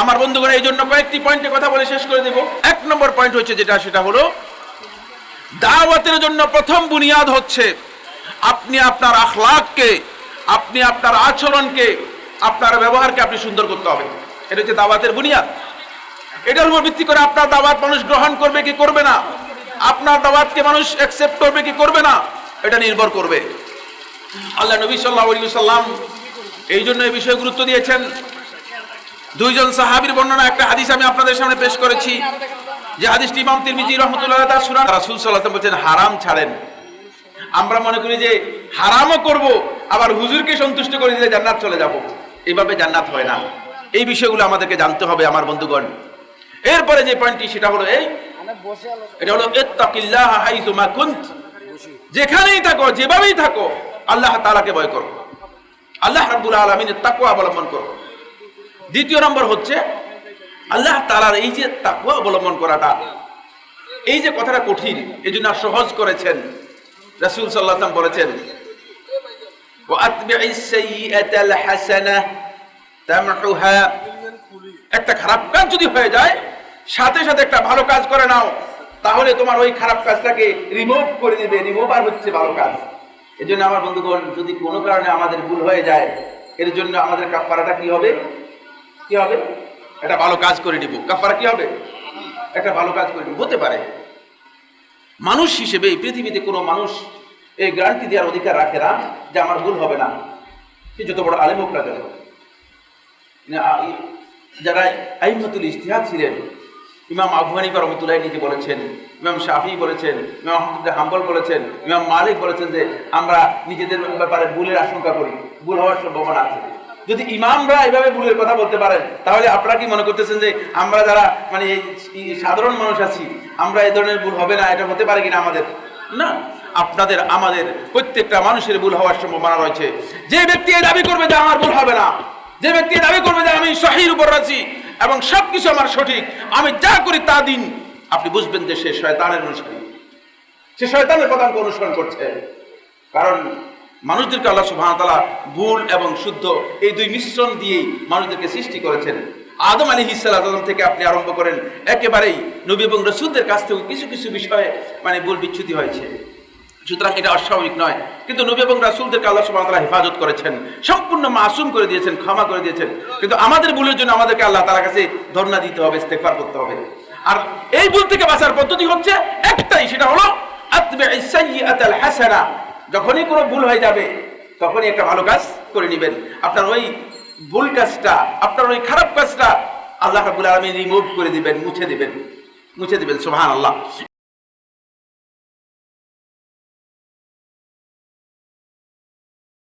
আমার বন্ধুগণ এই জন্য কয়েকটি পয়েন্টে কথা বলে শেষ করে দেব। এক নম্বর পয়েন্ট হচ্ছে যেটা, সেটা হলো, দাওয়াতের জন্য প্রথম বুনিয়াদ হচ্ছে আপনি আপনার আখলাককে, আপনি আপনার আচরণকে, আপনার ব্যবহারকে আপনি সুন্দর করতে হবে। এটা হচ্ছে দাওয়াতের বুনিয়াদ। এটার উপর ভিত্তি করে আপনার দাওয়াত মানুষ গ্রহণ করবে কি করবে না? আপনার দাওয়াতকে মানুষ অ্যাকসেপ্ট করবে কি করবে না? এটা নির্ভর করবে। আল্লাহ নবী সাল্লাহ সাল্লাম এই জন্য এই বিষয়ে গুরুত্ব দিয়েছেন। দুইজন সাহাবীর বর্ণনা, একটা হাদিস আমি আপনাদের সামনে পেশ করেছি। যে হাদিসটি ইমাম তিরমিজি রহমতুল্লাহ তার সুরান রাসূল আলাইহি বলছেন, হারাম ছাড়েন। আমরা মনে করি যে হারামও করব, আবার হুজুরকে সন্তুষ্ট করে দিলে জান্নাত চলে যাব। এইভাবে জান্নাত হয় না। এই বিষয়গুলো আমাদেরকে জানতে হবে, আমার বন্ধুগণ। এরপরে যে পয়েন্টটি, সেটা হলো এই, এটা হলো ইত্তাকিল্লাহ হাইসুমা কুন্ত। যেখানেই থাকো, যেভাবেই থাকো, আল্লাহ তাআলাকে ভয় করো। আল্লাহ রাব্বুল আলামিনের তাকওয়া অবলম্বন করো। দ্বিতীয় নম্বর হচ্ছে আল্লাহ তালার এই যে তাকুয়া অবলম্বন করাটা, এই যে কথাটা কঠিন এই জন্য সহজ করেছেন। রাসুল সাল্লাহাম বলেছেন একটা খারাপ কাজ যদি হয়ে যায়, সাথে সাথে একটা ভালো কাজ করে নাও, তাহলে তোমার ওই খারাপ কাজটাকে রিমুভ করে দিবে রিমুভ আর হচ্ছে ভালো কাজ। এজন্য আমার বন্ধুগণ, যদি কোনো কারণে আমাদের ভুল হয়ে যায়, এর জন্য আমাদের কাপড়াটা কি হবে? কি হবে? একটা ভালো কাজ করে নিব। কাফারা কি হবে? একটা ভালো কাজ করে নিব। হতে পারে। মানুষ হিসেবে এই পৃথিবীতে কোনো মানুষ এই গ্যারান্টি দেওয়ার অধিকার রাখে না যে আমার ভুল হবে না। সে যত বড় আলেম হোক না যারা আইমাতুল ইস্তিহাদ ছিলেন, ইমাম আবু হানিফা রহমতুল্লাহ নিজে বলেছেন, ইমাম শাফি বলেছেন, ইমাম আহমদুল্লাহ হাম্বল বলেছেন, ইমাম মালিক বলেছেন যে আমরা নিজেদের ব্যাপারে ভুলের আশঙ্কা করি। ভুল হওয়ার সম্ভাবনা আছে। যদি ইমামরা এভাবে ভুলের কথা বলতে পারেন, তাহলে আপনারা কি মনে করতেছেন যে আমরা যারা মানে সাধারণ মানুষ আছি, আমরা এই ধরনের ভুল হবে না, এটা হতে পারে কিনা আমাদের? না। আপনাদের, আমাদের, প্রত্যেকটা মানুষের ভুল হওয়ার সম্ভাবনা রয়েছে। যে ব্যক্তি দাবি করবে যে আমার ভুল হবে না, যে ব্যক্তি দাবি করবে যে আমি সহির উপর আছি, এবং সবকিছু আমার সঠিক, আমি যা করি তা দিন, আপনি বুঝবেন যে সে শয়তানের অনুসারী। সে শয়তানের পদাঙ্ক অনুসরণ করছে। কারণ মানুষদেরকে আল্লাহ সুবহানাহু ভুল এবং শুদ্ধ এই দুই মিশ্রণ দিয়েই মানুষদেরকে সৃষ্টি করেছেন। আদম আলী হিসালাম থেকে আপনি আরম্ভ করেন, একেবারেই নবী এবং রসুলদের কাছ থেকে কিছু কিছু বিষয়ে মানে ভুল বিচ্ছুতি হয়েছে। সুতরাং এটা অস্বাভাবিক নয়, কিন্তু নবী এবং রাসুলদেরকে আল্লাহ সুবহানাহু ওয়া তাআলা হেফাজত করেছেন, সম্পূর্ণ মাসুম করে দিয়েছেন, ক্ষমা করে দিয়েছেন। কিন্তু আমাদের ভুলের জন্য আমাদেরকে আল্লাহ তাআলার কাছে ধর্ণা দিতে হবে, ইস্তেগফার করতে হবে। আর এই ভুল থেকে বাঁচার পদ্ধতি হচ্ছে একটাই, সেটা হলো যখনই কোনো ভুল হয়ে যাবে, তখনই একটা ভালো কাজ করে নেবেন। আপনার ওই ভুল কাজটা, আপনার ওই খারাপ কাজটা আল্লাহ রাবুল আলমী রিমুভ করে দিবেন, মুছে দিবেন। মুছে দিবেন, সুবহানাল্লাহ।